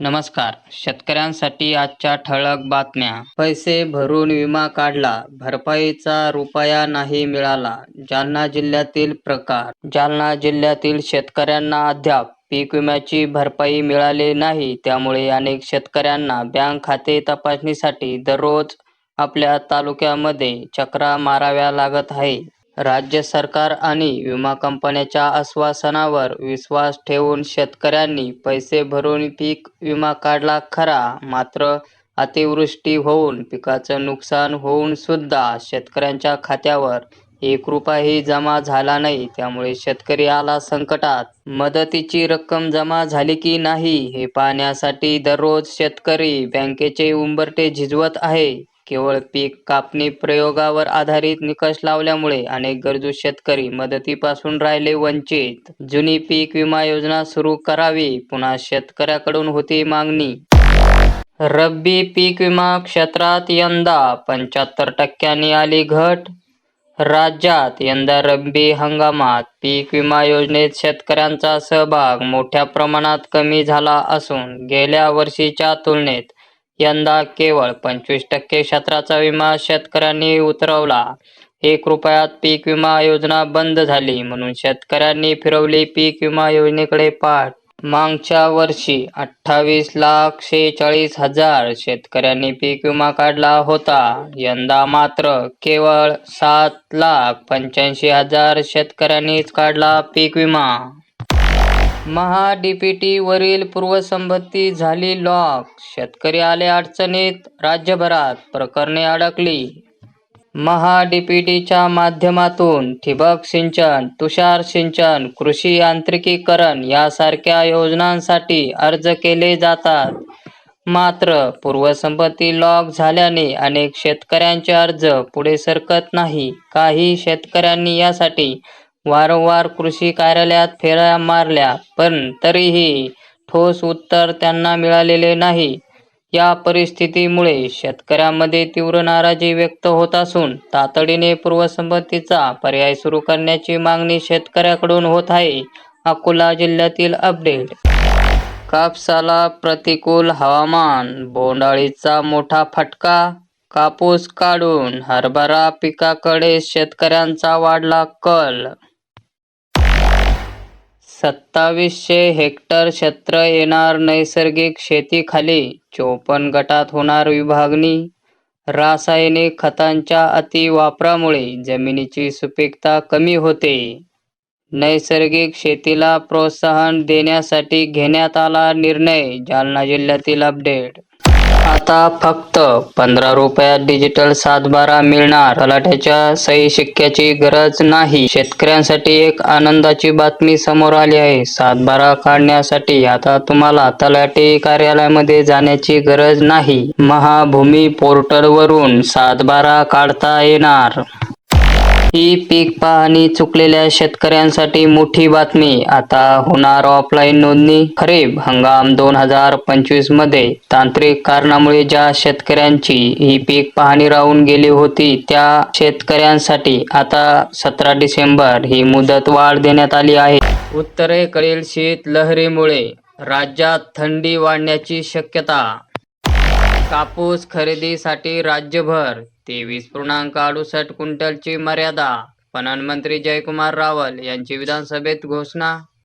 नमस्कार. शेतकऱ्यांसाठी आजच्या ठळक बातम्या. पैसे भरून विमा काढला. भरपाईचा रुपया नाही मिळाला. जालना जिल्ह्यातील प्रकार. जालना जिल्ह्यातील शेतकऱ्यांना अद्याप पीक विम्याची भरपाई मिळाली नाही. त्यामुळे अनेक शेतकऱ्यांना बँक खाते तपासणीसाठी दररोज आपल्या तालुक्यामध्ये चक्रा माराव्या लागत आहे. राज्य सरकार आणि विमा कंपन्यांच्या आश्वासनावर विश्वास ठेवून शेतकऱ्यांनी पैसे भरून पीक विमा काढला खरा. मात्र अतिवृष्टी होऊन पिकाचं नुकसान होऊन सुद्धा शेतकऱ्यांच्या खात्यावर एक रुपयाही जमा झाला नाही. त्यामुळे शेतकरी आला संकटात. मदतीची रक्कम जमा झाली की नाही हे पाहण्यासाठी दररोज शेतकरी बँकेचे उंबरटे झिजवत आहे. केवळ पीक कापणी प्रयोगावर आधारित निकष लावल्यामुळे अनेक गरजू शेतकरी मदतीपासून राहिले वंचित. जुनी पीक विमा योजना सुरू करावी पुन्हा शेतकऱ्याकडून होती मागणी. रब्बी पीक विमा क्षेत्रात यंदा पंच्याहत्तर टक्क्यांनी आली घट. राज्यात यंदा रब्बी हंगामात पीक विमा योजनेत शेतकऱ्यांचा सहभाग मोठ्या प्रमाणात कमी झाला असून गेल्या वर्षीच्या तुलनेत यंदा केवळ पंचवीस टक्के क्षेत्राचा विमा शेतकऱ्यांनी उतरवला. एक रुपयात पीक विमा योजना बंद झाली म्हणून शेतकऱ्यांनी फिरवली पीक विमा योजनेकडे पाठ. मागच्या वर्षी अठ्ठावीस लाख शेहेचाळीस हजार शेतकऱ्यांनी पीक विमा काढला होता. यंदा मात्र केवळ सात लाख पंच्याऐंशी हजार शेतकऱ्यांनीच काढला पीक विमा. महा वरील पूर्वसंमती झाली लॉक. शेतकरी आले अडचणीत राज्यभरात प्रकरणे अडकली. महा डीपीटीच्या माध्यमातून ठिबक सिंचन तुषार सिंचन कृषी यांत्रिकीकरण यासारख्या योजनांसाठी अर्ज केले जातात. मात्र पूर्वसंपत्ती लॉक झाल्याने अनेक शेतकऱ्यांचे अर्ज पुढे सरकत नाही. काही शेतकऱ्यांनी यासाठी वारंवार कृषी कार्यालयात फेऱ्या मारल्या पण तरीही ठोस उत्तर त्यांना मिळालेले नाही. या परिस्थितीमुळे शेतकऱ्यांमध्ये तीव्र नाराजी व्यक्त होत असून तातडीने पूर्वसंमतीचा पर्याय सुरू करण्याची मागणी शेतकऱ्याकडून होत आहे अकोला जिल्ह्यातील अपडेट. कापसाला प्रतिकूल हवामान बोंडाळीचा मोठा फटका कापूस काढून हरभरा पिकाकडे शेतकऱ्यांचा वाढला कल सत्तावीसशे हेक्टर क्षेत्र येणार नैसर्गिक शेतीखाली चोपन्न गटात होणार विभागणी. रासायनिक खतांच्या अतिवापरामुळे जमिनीची सुपीकता कमी होते. नैसर्गिक शेतीला प्रोत्साहन देण्यासाठी घेण्यात आला निर्णय जालना जिल्ह्यातील अपडेट आता फक्त पंधरा रुपयात डिजिटल सातबारा मिळणार. तलाठ्याच्या सही शिक्क्याची गरज नाही. शेतकऱ्यांसाठी एक आनंदाची बातमी समोर आली आहे. सातबारा काढण्यासाठी आता तुम्हाला तलाठी कार्यालयामध्ये जाण्याची गरज नाही. महाभूमी पोर्टलवरून सातबारा काढता येणार. ही पीक पाहणी चुकलेल्या शेतकऱ्यांसाठी मोठी बातमी. आता होणार ऑफलाईन नोंदणी खरीप हंगाम दोन हजार पंचवीसमध्ये. तांत्रिक कारणामुळे ज्या शेतकऱ्यांची ही पीक पाहणी राहून गेली होती त्या शेतकऱ्यांसाठी आता सतरा डिसेंबर ही मुदत वाढ देण्यात आली आहे. उत्तरेकडील शीत लहरीमुळे राज्यात थंडी वाढण्याची शक्यता कापूस खरेदीसाठी राज्यभर. तेवीस पूर्णांक अडुसष्ट क्विंटलची मर्यादा. पणन मंत्री जयकुमार रावल यांची विधानसभेत घोषणा